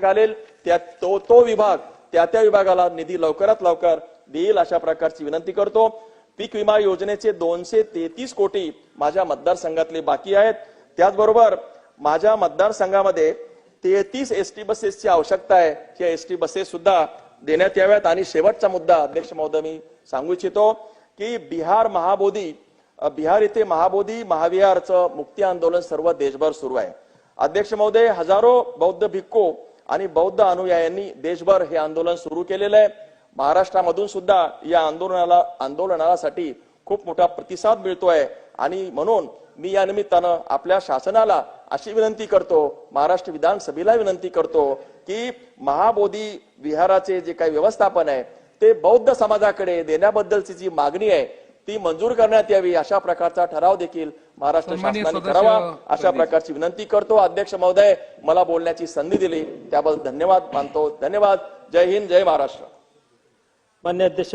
घालेल त्या तो तो विभाग त्या त्या विभागाला निधी लवकरात लवकर देईल अशा प्रकारची विनंती करतो. पीक विमा योजनेचे दोनशे तेहतीस कोटी माझ्या मतदारसंघातले बाकी आहेत. त्याचबरोबर माझ्या मतदारसंघामध्ये तेहतीस एस टी बसेसची आवश्यकता आहे. त्या एस टी बसेस सुद्धा देण्यात याव्यात. आणि शेवटचा मुद्दा अध्यक्ष महोदय मी सांगू इच्छितो की बिहार महाबोधी बिहार येथे महाबोधी महाविहारचं मुक्ती आंदोलन सर्व देशभर सुरू आहे. अध्यक्ष महोदय हजारो बौद्ध भिक्खू आणि बौद्ध अनुयायांनी देशभर हे आंदोलन सुरू केलेलं आहे. महाराष्ट्रामधून सुद्धा या आंदोलनाला आंदोलनासाठी खूप मोठा प्रतिसाद मिळतोय. आणि म्हणून मी या निमित्तानं आपल्या शासनाला अशी विनंती करतो महाराष्ट्र विधानसभेला विनंती करतो की महाबोधी विहाराचे जे काही व्यवस्थापन आहे ते बौद्ध समाजाकडे देण्याबद्दलची जी मागणी आहे ती मंजूर करण्यात यावी अशा प्रकारचा ठराव देखील महाराष्ट्र शासनाने करावा अशा. प्रकारची विनंती करतो. अध्यक्ष महोदय मला बोलण्याची संधी दिली. त्याबद्दल धन्यवाद मानतो. धन्यवाद. जय हिंद जय महाराष्ट्र. मान्य अध्यक्ष